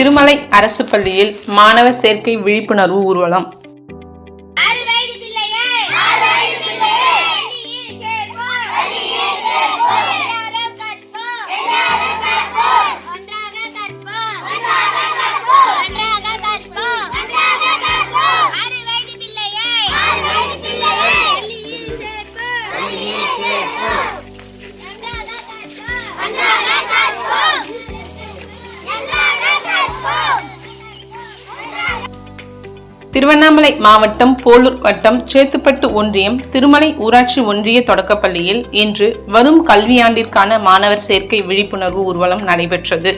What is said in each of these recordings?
திருமலை அரசு பள்ளியில் மாணவர் சேர்க்கை விழிப்புணர்வு ஊர்வலம். திருவண்ணாமலை மாவட்டம் போலூர் வட்டம் சேத்துப்பட்டு ஒன்றியம் திருமலை ஊராட்சி ஒன்றிய தொடக்கப்பள்ளியில் இன்று வரும் கல்வியாண்டிற்கான மாணவர் சேர்க்கை விழிப்புணர்வு ஊர்வலம் நடைபெற்றது.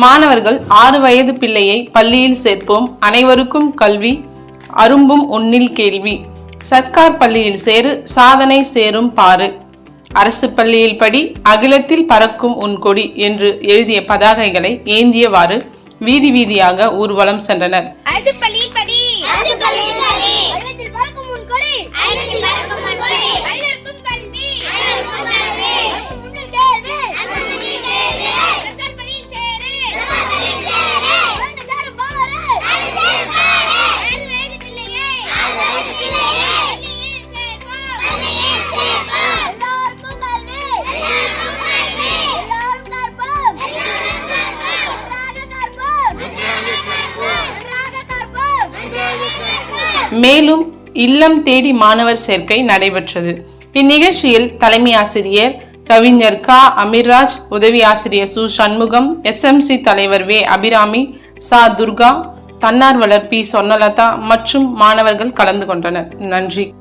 மாணவர்கள் ஆறு வயது பிள்ளையை பள்ளியில் சேர்ப்போம். அனைவருக்கும் கல்வி. அரும்பும் உன்னில் கேள்வி. சர்க்கார் பள்ளியில் சேரு சாதனை சேரும் பாரு. அரசு பள்ளியில் படி அகிலத்தில் பறக்கும் உன் கொடி என்று எழுதிய பதாகைகளை ஏந்தியவாறு வீதி வீதியாக ஊர்வலம் சென்றனர். மேலும் இல்லம் தேடி மாணவர் சேர்க்கை நடைபெற்றது. இந்நிகழ்ச்சியில் தலைமை ஆசிரியர் கவிஞர் கா. அமீர்ராஜ் உதவி ஆசிரியர் சு. சண்முகம் எஸ்எம்சி தலைவர் வே. அபிராமி சா. துர்கா தன்னார்வலர் பி. சொன்னலதா மற்றும் மாணவர்கள் கலந்து கொண்டனர். நன்றி.